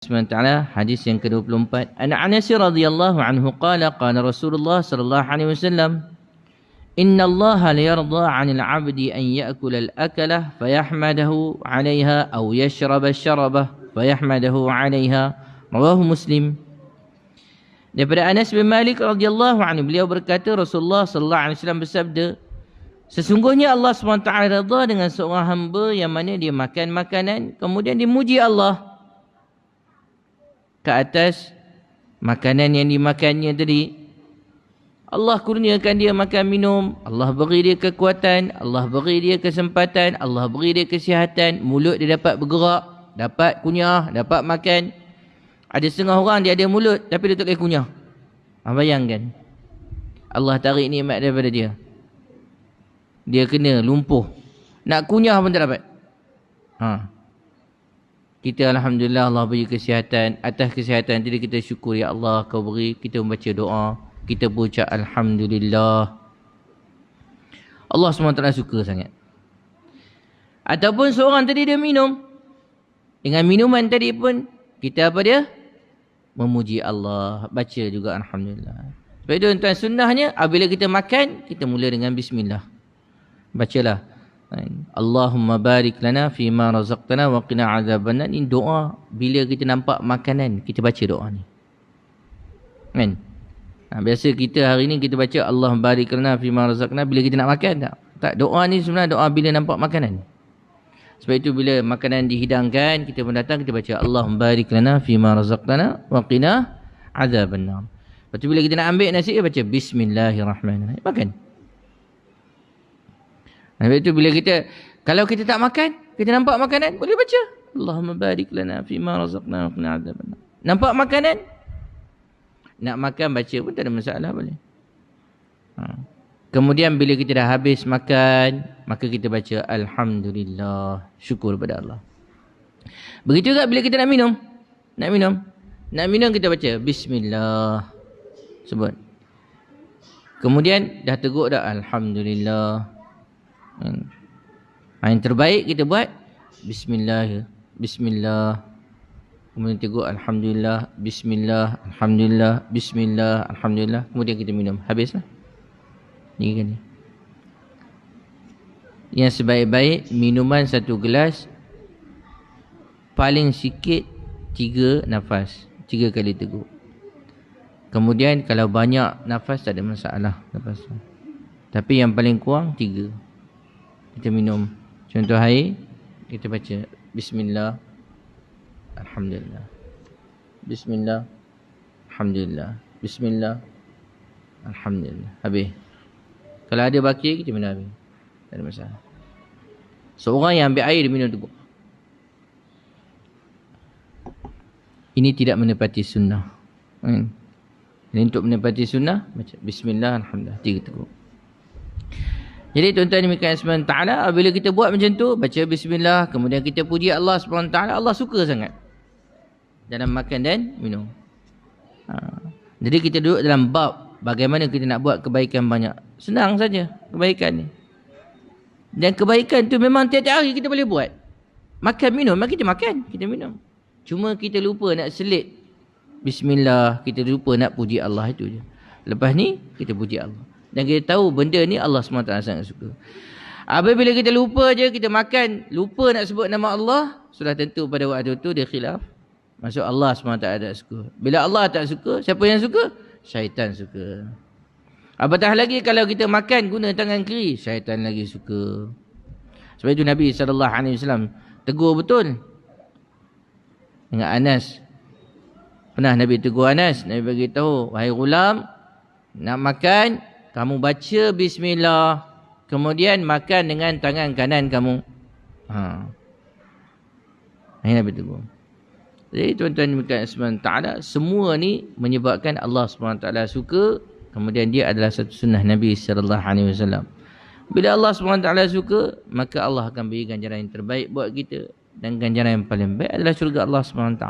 SWT hadis yang ke-24 An Anas radhiyallahu anhu qala qala Rasulullah sallallahu alaihi wasallam Inna Allah la yarda 'anil 'abdi an ya'kula al-akalah fayahmadahu 'alayha aw yashraba asy-syarabah fayahmadahu 'alayha rawahu Muslim Daripada Anas bin Malik radhiyallahu anhu beliau berkata Rasulullah sallallahu alaihi wasallam bersabda Sesungguhnya Allah SWT redha dengan seorang hamba yang mana dia makan makanan kemudian dimuji Allah ke atas makanan yang dimakannya tadi. Allah kurniakan dia makan minum, Allah beri dia kekuatan, Allah beri dia kesempatan, Allah beri dia kesihatan, mulut dia dapat bergerak, dapat kunyah, dapat makan. Ada setengah orang dia ada mulut tapi dia tak boleh kunyah. Ha, bayangkan. Allah tarik nikmat daripada dia. Dia kena lumpuh. Nak kunyah pun tak dapat. Ha. Kita Alhamdulillah Allah beri kesihatan. Atas kesihatan tadi kita syukur ya Allah kau beri. Kita membaca doa. Kita berucap Alhamdulillah. Allah SWT suka sangat. Ataupun seorang tadi dia minum. Dengan minuman tadi pun. Kita apa dia? Memuji Allah. Baca juga Alhamdulillah. Sebab itu tuan sunnahnya. Apabila kita makan. Kita mula dengan Bismillah. Bacalah. Allahumma barik lana fi ma razaqtana wa qina azabannar. Ini doa bila kita nampak makanan, kita baca doa ni. Kan? Ha, biasa kita hari ni kita baca Allah barik lana fi ma razaqtana bila kita nak makan tak? Tak, doa ni sebenarnya doa bila nampak makanan. Sebab itu bila makanan dihidangkan, kita pun datang kita baca Allah barik lana fi ma razaqtana wa qina azabannar. Lepas tu bila kita nak ambil nasi, baca bismillahirrahmanirrahim. Makan. Sebab itu bila kita kalau kita tak makan, kita nampak makanan, boleh baca. Allahumma barik lana fi ma razaqna wa qina adzabannar. Nampak makanan? Nak makan baca pun tak ada masalah boleh. Ha. Kemudian bila kita dah habis makan, maka kita baca alhamdulillah, syukur pada Allah. Begitu juga bila kita nak minum. Nak minum. Nak minum kita baca bismillah. Sebut. Kemudian dah teguk dah alhamdulillah. Hmm. Yang terbaik kita buat Bismillah Bismillah. Kemudian tegur Alhamdulillah Bismillah Alhamdulillah Bismillah Alhamdulillah. Kemudian kita minum. Habislah. Ini kan Yang sebaik-baik Minuman satu gelas Paling sikit Tiga nafas. Tiga kali tegur Kemudian kalau banyak nafas tak ada masalah. Nafas. Tapi yang paling kurang tiga kita minum. Contoh air kita baca bismillah. Alhamdulillah. Bismillah. Alhamdulillah. Bismillah. Alhamdulillah. Habis. Kalau ada baki kita minum habis. Tak ada masalah. Seorang yang ambil air dia minum tu ini tidak menepati sunnah. Hmm. ini untuk menepati sunnah baca bismillah alhamdulillah. Tiga teguk jadi tuan-tuan demikian SWT, bila kita buat macam tu, baca bismillah, kemudian kita puji Allah SWT, Allah suka sangat. Dalam makan dan minum. Ha. Jadi kita duduk dalam bab, bagaimana kita nak buat kebaikan banyak. Senang saja kebaikan ni. Dan kebaikan tu memang tiap-tiap hari kita boleh buat. Makan minum, maka kita makan, kita minum. Cuma kita lupa nak selit. Bismillah, kita lupa nak puji Allah itu je. Lepas ni, kita puji Allah. Dan kita tahu benda ni Allah SWT sangat suka. Apabila kita lupa je, kita makan, lupa nak sebut nama Allah, sudah tentu pada waktu tu dia khilaf. Maksud Allah SWT tak suka. Bila Allah tak suka, siapa yang suka? Syaitan suka. Apatah lagi kalau kita makan guna tangan kiri, syaitan lagi suka. Sebab itu Nabi SAW tegur betul. Dengan Anas. Pernah Nabi tegur Anas. Nabi bagi tahu, wahai gulam, nak makan, kamu baca bismillah kemudian makan dengan tangan kanan kamu. Ha. Ini Nabi tegur. Jadi tuan-tuan demikian SWT semua ni menyebabkan Allah SWT suka kemudian dia adalah satu sunnah Nabi SAW bila Allah SWT suka maka Allah akan beri ganjaran yang terbaik buat kita. Dan ganjaran yang paling baik adalah syurga Allah SWT